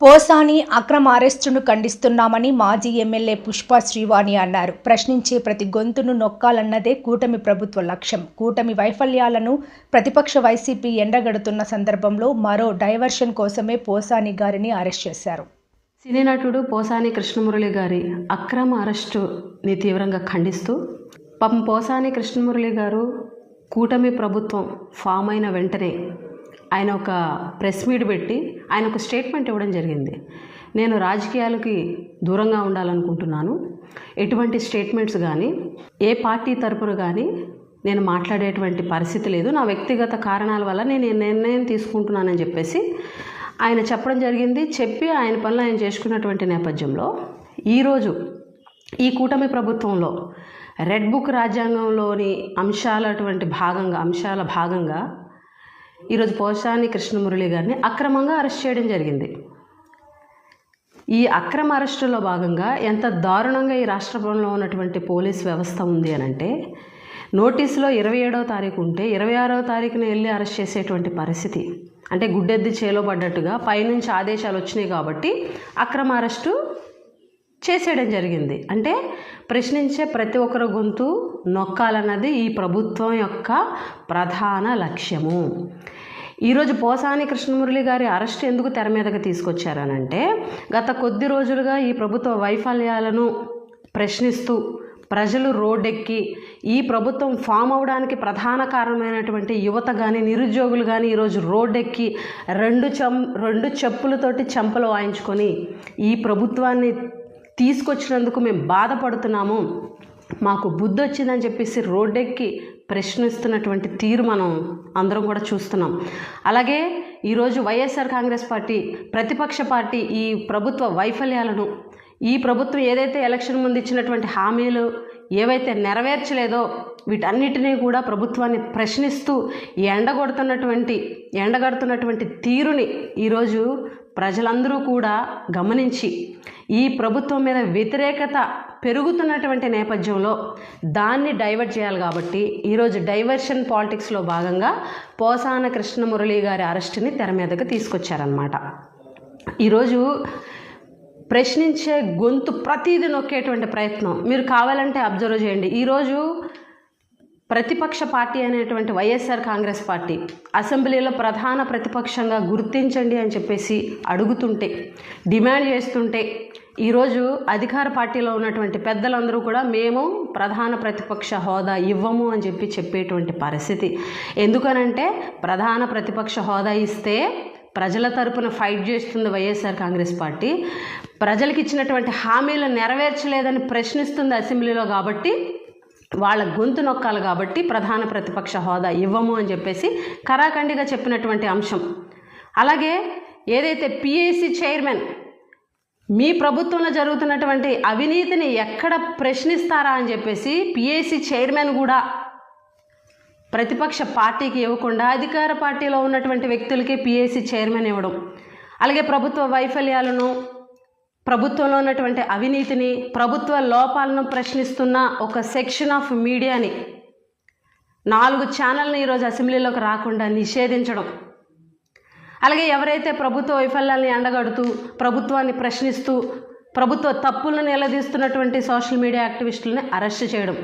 పోసాని అక్రమ అరెస్టును ఖండిస్తున్నామని మాజీ ఎమ్మెల్యే పుష్ప శ్రీవాణి అన్నారు. ప్రశ్నించే ప్రతి గొంతును నొక్కాలన్నదే కూటమి ప్రభుత్వ లక్ష్యం. కూటమి వైఫల్యాలను ప్రతిపక్ష వైసీపీ ఎండగడుతున్న సందర్భంలో మరో డైవర్షన్ కోసమే పోసాని గారిని అరెస్ట్ చేశారు. సినీ నటుడు పోసాని కృష్ణమురళి గారి అక్రమ అరెస్టుని తీవ్రంగా ఖండిస్తూ పాపం పోసాని కృష్ణమురళి గారు కూటమి ప్రభుత్వం ఫామ్ అయిన వెంటనే ఆయన ఒక ప్రెస్ మీట్ పెట్టి ఆయన ఒక స్టేట్మెంట్ ఇవ్వడం జరిగింది. నేను రాజకీయాలకి దూరంగా ఉండాలనుకుంటున్నాను. ఎటువంటి స్టేట్మెంట్స్ కానీ ఏ పార్టీ తరపున కానీ నేను మాట్లాడేటువంటి పరిస్థితి లేదు. నా వ్యక్తిగత కారణాల వల్ల నేను నిర్ణయం తీసుకుంటున్నానని చెప్పేసి ఆయన చెప్పడం జరిగింది. చెప్పి ఆయన పనులు ఆయన చేసుకున్నటువంటి నేపథ్యంలో ఈరోజు ఈ కూటమి ప్రభుత్వంలో రెడ్ బుక్ రాజ్యాంగంలోని అంశాల అటువంటి భాగంగా అంశాల భాగంగా ఈరోజు పోషాని కృష్ణమురళి గారిని అక్రమంగా అరెస్ట్ చేయడం జరిగింది. ఈ అక్రమ అరెస్టులో భాగంగా ఎంత దారుణంగా ఈ రాష్ట్రంలో ఉన్నటువంటి పోలీస్ వ్యవస్థ ఉంది అని అంటే నోటీసులో ఇరవై ఏడవ తారీఖు ఉంటే ఇరవై ఆరవ తారీఖున వెళ్ళి అరెస్ట్ చేసేటువంటి పరిస్థితి. అంటే గుడ్డెద్ది చేలో పడ్డట్టుగా పైనుంచి ఆదేశాలు వచ్చినాయి కాబట్టి అక్రమ అరెస్టు చేసేయడం జరిగింది. అంటే ప్రశ్నించే ప్రతి ఒక్కరి గొంతు నొక్కాలన్నది ఈ ప్రభుత్వం యొక్క ప్రధాన లక్ష్యము. ఈరోజు పోసాని కృష్ణమురళి గారి అరెస్ట్ ఎందుకు తెర మీదకి తీసుకొచ్చారనంటే గత కొద్ది రోజులుగా ఈ ప్రభుత్వ వైఫల్యాలను ప్రశ్నిస్తూ ప్రజలు రోడ్డెక్కి ఈ ప్రభుత్వం ఫామ్ అవడానికి ప్రధాన కారణమైనటువంటి యువత కానీ నిరుద్యోగులు కానీ ఈరోజు రోడ్డెక్కి రెండు చం రెండు చెప్పులతోటి చెంపలు వాయించుకొని ఈ ప్రభుత్వాన్ని తీసుకొచ్చినందుకు మేము బాధపడుతున్నాము. మాకు బుద్ధి వచ్చిందని చెప్పేసి రోడ్డెక్కి ప్రశ్నిస్తున్నటువంటి తీరు మనం అందరం కూడా చూస్తున్నాం. అలాగే ఈరోజు వైఎస్ఆర్ కాంగ్రెస్ పార్టీ ప్రతిపక్ష పార్టీ ఈ ప్రభుత్వ వైఫల్యాలను ఈ ప్రభుత్వం ఏదైతే ఎలక్షన్ ముందు ఇచ్చినటువంటి హామీలు ఏవైతే నెరవేర్చలేదో వీటన్నిటినీ కూడా ప్రభుత్వాన్ని ప్రశ్నిస్తూ ఎండగొడుతున్నటువంటి ఎండగడుతున్నటువంటి తీరుని ఈరోజు ప్రజలందరూ కూడా గమనించి ఈ ప్రభుత్వం మీద వ్యతిరేకత పెరుగుతున్నటువంటి నేపథ్యంలో దాన్ని డైవర్ట్ చేయాలి కాబట్టి ఈరోజు డైవర్షన్ పాలిటిక్స్లో భాగంగా పోసాన కృష్ణమురళి గారి అరెస్టుని తెర మీదకు తీసుకొచ్చారనమాట ఈరోజు ప్రశ్నించే గొంతు ప్రతిదీ నొక్కేటువంటి ప్రయత్నం. మీరు కావాలంటే అబ్జర్వ్ చేయండి. ఈరోజు ప్రతిపక్ష పార్టీ అనేటువంటి వైఎస్ఆర్ కాంగ్రెస్ పార్టీ అసెంబ్లీలో ప్రధాన ప్రతిపక్షంగా గుర్తించండి అని చెప్పేసి అడుగుతుంటే డిమాండ్ చేస్తుంటే ఈరోజు అధికార పార్టీలో ఉన్నటువంటి పెద్దలందరూ కూడా మేము ప్రధాన ప్రతిపక్ష హోదా ఇవ్వము అని చెప్పి చెప్పేటువంటి పరిస్థితి. ఎందుకనంటే ప్రధాన ప్రతిపక్ష హోదా ఇస్తే ప్రజల తరపున ఫైట్ చేస్తుంది వైఎస్ఆర్ కాంగ్రెస్ పార్టీ. ప్రజలకు ఇచ్చినటువంటి హామీలు నెరవేర్చలేదని ప్రశ్నిస్తుంది అసెంబ్లీలో కాబట్టి వాళ్ళ గొంతు నొక్కాలి కాబట్టి ప్రధాన ప్రతిపక్ష హోదా ఇవ్వము అని చెప్పేసి కరాఖండిగా చెప్పినటువంటి అంశం. అలాగే ఏదైతే పిఏసి చైర్మన్ మీ ప్రభుత్వంలో జరుగుతున్నటువంటి అవినీతిని ఎక్కడ ప్రశ్నిస్తారా అని చెప్పేసి పిఏసీ చైర్మన్ కూడా ప్రతిపక్ష పార్టీకి ఇవ్వకుండా అధికార పార్టీలో ఉన్నటువంటి వ్యక్తులకి పిఏసీ చైర్మన్ ఇవ్వడం అలాగే ప్రభుత్వ వైఫల్యాలను ప్రభుత్వంలో ఉన్నటువంటి అవినీతిని ప్రభుత్వ లోపాలను ప్రశ్నిస్తున్న ఒక సెక్షన్ ఆఫ్ మీడియాని నాలుగు ఛానల్ని ఈరోజు అసెంబ్లీలోకి రాకుండా నిషేధించడం. అలాగే ఎవరైతే ప్రభుత్వ వైఫల్యాల్ని ఎండగడుతూ ప్రభుత్వాన్ని ప్రశ్నిస్తూ ప్రభుత్వ తప్పులను నిలదీస్తున్నటువంటి సోషల్ మీడియా యాక్టివిస్టులని అరెస్ట్ చేయడం.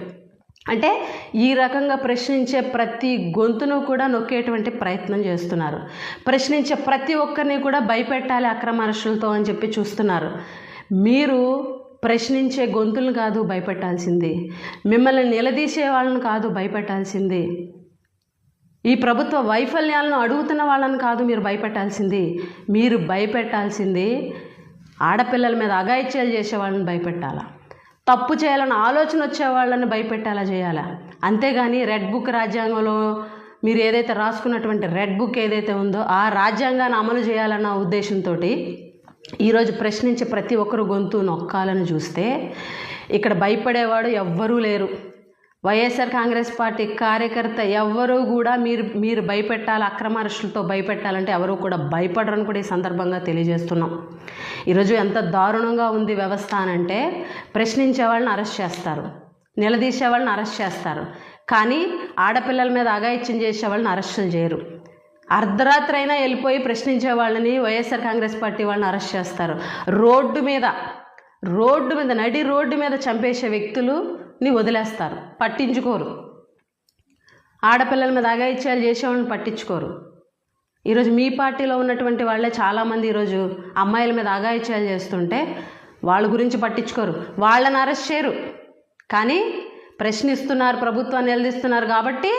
అంటే ఈ రకంగా ప్రశ్నించే ప్రతి గొంతును కూడా నొక్కేటువంటి ప్రయత్నం చేస్తున్నారు. ప్రశ్నించే ప్రతి ఒక్కరిని కూడా భయపెట్టాలి అక్రమ అరెస్టులతో అని చెప్పి చూస్తున్నారు. మీరు ప్రశ్నించే గొంతులను కాదు భయపెట్టాల్సింది. మిమ్మల్ని నిలదీసే వాళ్ళని కాదు భయపెట్టాల్సింది. ఈ ప్రభుత్వ వైఫల్యాలను అడుగుతున్న వాళ్ళని కాదు మీరు భయపెట్టాల్సింది. మీరు భయపెట్టాల్సింది ఆడపిల్లల మీద అగాయిత్యాలు చేసే వాళ్ళని భయపెట్టాలా? తప్పు చేయాలని ఆలోచన వచ్చే వాళ్ళని భయపెట్టాలా చేయాలా? అంతేగాని రెడ్ బుక్ రాజ్యాంగంలో మీరు ఏదైతే రాసుకున్నటువంటి రెడ్ బుక్ ఏదైతే ఉందో ఆ రాజ్యాంగాన్ని అమలు చేయాలన్న ఉద్దేశంతో ఈరోజు ప్రశ్నించే ప్రతి ఒక్కరు గొంతు నొక్కాలని చూస్తే ఇక్కడ భయపడేవాడు ఎవ్వరూ లేరు. వైఎస్ఆర్ కాంగ్రెస్ పార్టీ కార్యకర్త ఎవ్వరూ కూడా మీరు మీరు భయపెట్టాలి అక్రమ అరెస్టులతో భయపెట్టాలంటే ఎవరు కూడా భయపడరని కూడా ఈ సందర్భంగా తెలియజేస్తున్నాం. ఈరోజు ఎంత దారుణంగా ఉంది వ్యవస్థ అనంటే ప్రశ్నించే వాళ్ళని అరెస్ట్ చేస్తారు నిలదీసే వాళ్ళని అరెస్ట్ చేస్తారు కానీ ఆడపిల్లల మీద అగాయిత్యం చేసే వాళ్ళని అరెస్టులు చేయరు. అర్ధరాత్రి అయినా వెళ్ళిపోయి ప్రశ్నించే వాళ్ళని వైఎస్ఆర్ కాంగ్రెస్ పార్టీ వాళ్ళని అరెస్ట్ చేస్తారు. రోడ్డు మీద రోడ్డు మీద నడి రోడ్డు మీద చంపేసే వ్యక్తులు ని వదిలేస్తారు. పట్టించుకోరు. ఆడపిల్లల మీద అగాయిత్యాలు చేసేవాళ్ళని పట్టించుకోరు. ఈరోజు మీ పార్టీలో ఉన్నటువంటి వాళ్ళే చాలామంది ఈరోజు అమ్మాయిల మీద అగాయిత్యాలు చేస్తుంటే వాళ్ళ గురించి పట్టించుకోరు. వాళ్ళని అరెస్ట్ చేయరు. కానీ ప్రశ్నిస్తున్నారు ప్రభుత్వాన్ని నిలదీస్తున్నారు కాబట్టి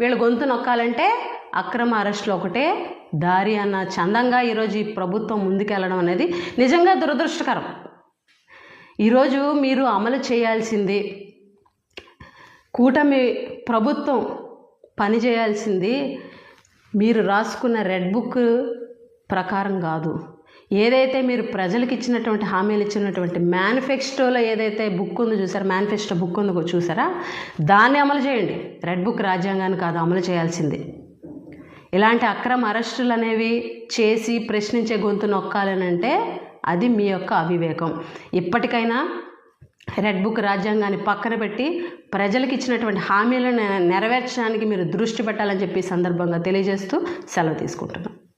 వీళ్ళ గొంతు నొక్కాలంటే అక్రమ అరెస్టులు ఒకటే. దారి అన్న చందంగా ఈరోజు ఈ ప్రభుత్వం ముందుకెళ్ళడం అనేది నిజంగా దురదృష్టకరం. ఈరోజు మీరు అమలు చేయాల్సింది కూటమి ప్రభుత్వం పని చేయాల్సింది మీరు రాసుకున్న రెడ్ బుక్ ప్రకారం కాదు. ఏదైతే మీరు ప్రజలకు ఇచ్చినటువంటి హామీలు ఇచ్చినటువంటి మేనిఫెస్టోలో ఏదైతే బుక్ ఉందో చూసారా? మేనిఫెస్టో బుక్ ఉందో చూసారా? దాన్ని అమలు చేయండి. రెడ్ బుక్ రాజ్యాంగాన్ని కాదు అమలు చేయాల్సింది. ఇలాంటి అక్రమ అరెస్టులు అనేవి చేసి ప్రశ్నించే గొంతు నొక్కాలనంటే అది మీ యొక్క అవివేకం. ఇప్పటికైనా రెడ్ బుక్ రాజ్యాంగాన్ని పక్కన పెట్టి ప్రజలకు ఇచ్చినటువంటి హామీలను నెరవేర్చడానికి మీరు దృష్టి పెట్టాలని చెప్పి సందర్భంగా తెలియజేస్తూ సెలవు తీసుకుంటున్నాను